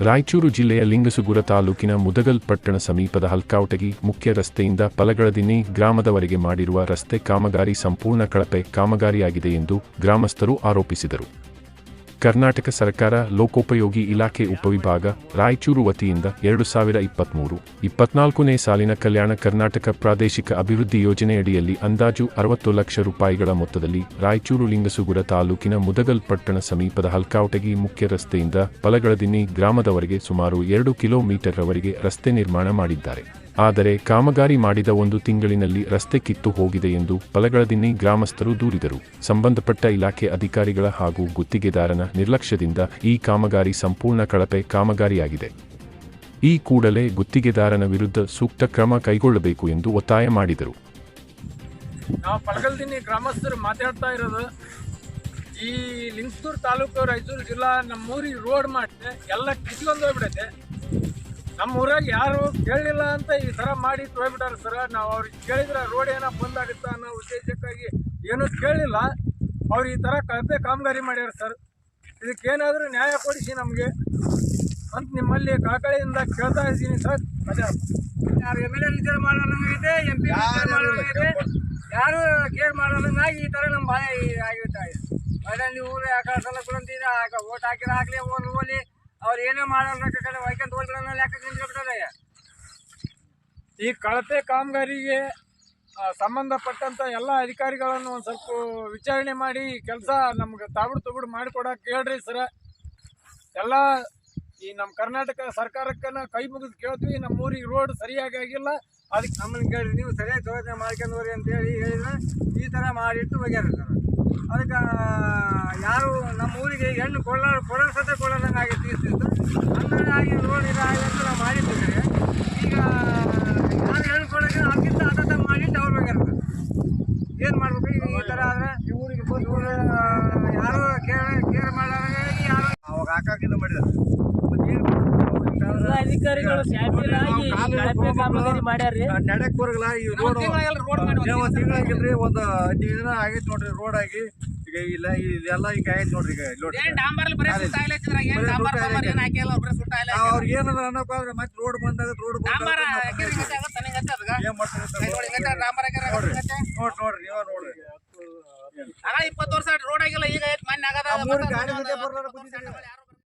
ರಾಯಚೂರು ಜಿಲ್ಲೆಯ ಲಿಂಗಸುಗೂರ ತಾಲೂಕಿನ ಮುದಗಲ್ ಪಟ್ಟಣ ಸಮೀಪದ ಹಲ್ಕಾವಟಗಿ ಮುಖ್ಯ ರಸ್ತೆಯಿಂದ ಪಲಗಳದಿನ್ನಿ ಗ್ರಾಮದವರೆಗೆ ಮಾಡಿರುವ ರಸ್ತೆ ಕಾಮಗಾರಿ ಸಂಪೂರ್ಣ ಕಳಪೆ ಕಾಮಗಾರಿಯಾಗಿದೆ ಎಂದು ಗ್ರಾಮಸ್ಥರು ಆರೋಪಿಸಿದರು. ಕರ್ನಾಟಕ ಸರ್ಕಾರ ಲೋಕೋಪಯೋಗಿ ಇಲಾಖೆ ಉಪವಿಭಾಗ, ರಾಯಚೂರು ವತಿಯಿಂದ ಎರಡು ಸಾವಿರ ಇಪ್ಪತ್ಮೂರು, ಇಪ್ಪತ್ನಾಲ್ಕನೇ ಸಾಲಿನ ಕಲ್ಯಾಣ ಕರ್ನಾಟಕ ಪ್ರಾದೇಶಿಕ ಅಭಿವೃದ್ಧಿ ಯೋಜನೆಯಡಿಯಲ್ಲಿ ಅಂದಾಜು ಅರವತ್ತು ಲಕ್ಷ ರೂಪಾಯಿಗಳ ಮೊತ್ತದಲ್ಲಿ ರಾಯಚೂರು ಲಿಂಗಸುಗೂರ ತಾಲೂಕಿನ ಮುದಗಲ್ ಪಟ್ಟಣ ಸಮೀಪದ ಹಲ್ಕಾವಟಗಿ ಮುಖ್ಯ ರಸ್ತೆಯಿಂದ ಪಲಗಳದಿನ್ನಿ ಗ್ರಾಮದವರೆಗೆ ಸುಮಾರು ಎರಡು ಕಿಲೋಮೀಟರ್ವರೆಗೆ ರಸ್ತೆ ನಿರ್ಮಾಣ ಮಾಡಿದ್ದಾರೆ. ಆದರೆ ಕಾಮಗಾರಿ ಮಾಡಿದ ಒಂದು ತಿಂಗಳಿನಲ್ಲಿ ರಸ್ತೆ ಕಿತ್ತು ಹೋಗಿದೆ ಎಂದು ಪಲಗಳದಿನ್ನಿ ಗ್ರಾಮಸ್ಥರು ದೂರಿದರು. ಸಂಬಂಧಪಟ್ಟ ಇಲಾಖೆ ಅಧಿಕಾರಿಗಳ ಹಾಗೂ ಗುತ್ತಿಗೆದಾರನ ನಿರ್ಲಕ್ಷ್ಯದಿಂದ ಈ ಕಾಮಗಾರಿ ಸಂಪೂರ್ಣ ಕಳಪೆ ಕಾಮಗಾರಿಯಾಗಿದೆ. ಈ ಕೂಡಲೇ ಗುತ್ತಿಗೆದಾರನ ವಿರುದ್ಧ ಸೂಕ್ತ ಕ್ರಮ ಕೈಗೊಳ್ಳಬೇಕು ಎಂದು ಒತ್ತಾಯ ಮಾಡಿದರು. ನಾವು ಪಲಗಲ್ದಿನಿ ಗ್ರಾಮಸ್ಥರು ಮಾತಾಡ್ತಾ ಇರೋದು, ಈ ಲಿಂಗಸೂರು ತಾಲೂಕು ರಾಯಚೂರು ಜಿಲ್ಲಾ ನಮ್ಮೂರಿಗೆ ರೋಡ್ ಮಾಡಿದೆ ಎಲ್ಲ ಕಿತ್ಕೊಂಡು ಹೋಗ್ಬಿಡೈತೆ ನಮ್ಮ ಊರಾಗ ಯಾರು ಕೇಳಲಿಲ್ಲ ಅಂತ ಈ ಥರ ಮಾಡಿ ತೊಗೊಬಿಟ್ಟಾರ ಸರ್. ನಾವು ಅವ್ರಿಗೆ ಕೇಳಿದ್ರೆ ರೋಡ್ ಏನೋ ಬಂದಾಗುತ್ತಾ ಅನ್ನೋ ಉದ್ದೇಶಕ್ಕಾಗಿ ಏನೂ ಕೇಳಲಿಲ್ಲ ಅವ್ರು ಈ ಥರ ಕಳಪೆ ಕಾಮಗಾರಿ ಮಾಡ್ಯಾರ ಸರ್. ಇದಕ್ಕೇನಾದರೂ ನ್ಯಾಯ ಕೊಡಿಸಿ ನಮಗೆ ಅಂತ ನಿಮ್ಮಲ್ಲಿ ಕಾಕಳಿಯಿಂದ ಕೇಳ್ತಾ ಇದ್ದೀನಿ ಸರ್. ಅದೇ. ಯಾರು ಎಂ ಎಲ್ ಎ ವಿಚಾರ ಮಾಡೋಣಂಗಿದೆ ಎಂ ಪಿ ಮಾಡೋಣಂಗಿದೆ ಯಾರು ಕೇರ್ ಮಾಡೋಣಂಗಾಗಿ ಈ ಥರ ನಮ್ಮ ಬಾಯ ಆಗಿರ್ತಾ ಇದೆ ಅದರಲ್ಲಿ ಊರು ಯಾಕೆ ಸಲ ಕೊಡಂತೀರ ಓಟ್ ಹಾಕಿರ ಹಾಕ್ಲಿ ಓದ್ ಹೋಲಿ ಅವ್ರು ಏನೇ ಮಾಡಲ್ಲ ವೈಕಂತ ಹೋಗ್ಬಿಡೋಣ ಲೆಕ್ಕ ಈ ಕಳಪೆ ಕಾಮಗಾರಿಗೆ ಸಂಬಂಧಪಟ್ಟಂಥ ಎಲ್ಲ ಅಧಿಕಾರಿಗಳನ್ನು ಒಂದು ಸ್ವಲ್ಪ ವಿಚಾರಣೆ ಮಾಡಿ ಕೆಲಸ ನಮ್ಗೆ ತಾಬಿಡು ತುಬಿಡು ಮಾಡಿಕೊಡಕ್ಕೆ ಹೇಳ್ರಿ ಸರ. ಎಲ್ಲ ಈ ನಮ್ಮ ಕರ್ನಾಟಕ ಸರ್ಕಾರಕ್ಕನ ಕೈ ಮುಗಿದು ಕೇಳ್ತೀವಿ ನಮ್ಮ ಊರಿಗೆ ರೋಡ್ ಸರಿಯಾಗಿ ಆಗಿಲ್ಲ. ಅದಕ್ಕೆ ನಮ್ಮನ್ನ ಕೇಳಿ ನೀವು ಸರಿಯಾಗಿ ಯೋಜನೆ ಮಾಡ್ಕೊಂಡ್ರಿ ಅಂತ ಹೇಳಿ ಹೇಳಿದ್ರೆ ಈ ಥರ ಮಾಡಿಟ್ಟು ಹೋಗ್ಯಾರ ಅದಕ್ಕೆ ಯಾರು ನಮ್ಮ ಊರಿಗೆ ಹೆಣ್ಣು ಕೊಡೋ ಸತ ಕೊಡೋದಂಗೆ ಆಗಿ ಇರ್ತಿತ್ತು ಹಂಗಾಗಿ ರೋಡ್ ಇದಾಗಿ ಅಂತ ನಾವು ಮಾಡಿದ್ದೀವಿ. ಈಗ ಯಾರು ಹೆಣ್ಣು ಕೊಡೋಕೆ ಅದಕ್ಕಿಂತ ಅದ ಮಾಡಿ ಅವ್ರು ಏನು ಮಾಡಬೇಕು? ಈಗ ಈ ಥರ ಆದರೆ ಊರಿಗೆ ಬಂದು ಯಾರು ಕೇರ್ ಕೇರ್ ಮಾಡೋದಾಗ ಯಾರು ಅವಾಗ ಹಾಕಾಕಿದ ಮಾಡಿದ್ರು ಎಲ್ಲ ಅಧಿಕಾರಿಗಳು ಶಾಮೀಲಾಗಿ ಕಳಪೆ ಕಾಮಗಾರಿ ಮಾಡ್ಯಾರ್ರಿ. ನಡಕ್ ಬರಲ್ಲ ಈ ರೋಡ್ ಒಂದ್ ತಿಂಗಳಾಗಿಲ್ರಿ ಒಂದ್ ಹದಿನೈದು ದಿನ ಆಗೈತೆ ನೋಡ್ರಿ ರೋಡ್ ಆಗಿ. ಈಗ ಇಲ್ಲ ಇದೆಲ್ಲ ಈಗ ಆಗೈತಿ ನೋಡ್ರಿ ಈಗ ನಾವ್ ಅವ್ರಿಗೆ ಏನಾರ ಅನ್ನೋಕೆ ಆದ್ರೆ ಮತ್ತೆ ರೋಡ್ ಬಂದಾಗ ರೋಡ್ ನೋಡಿ ನೋಡ್ರಿ. ನೋಡ್ರಿ ನೀವ ನೋಡ್ರಿ. ಇಪ್ಪತ್ತು ವರ್ಷ ರೋಡ್ ಆಗಿಲ್ಲ ಈಗ ಮೊನ್ನೆ ಆಗದ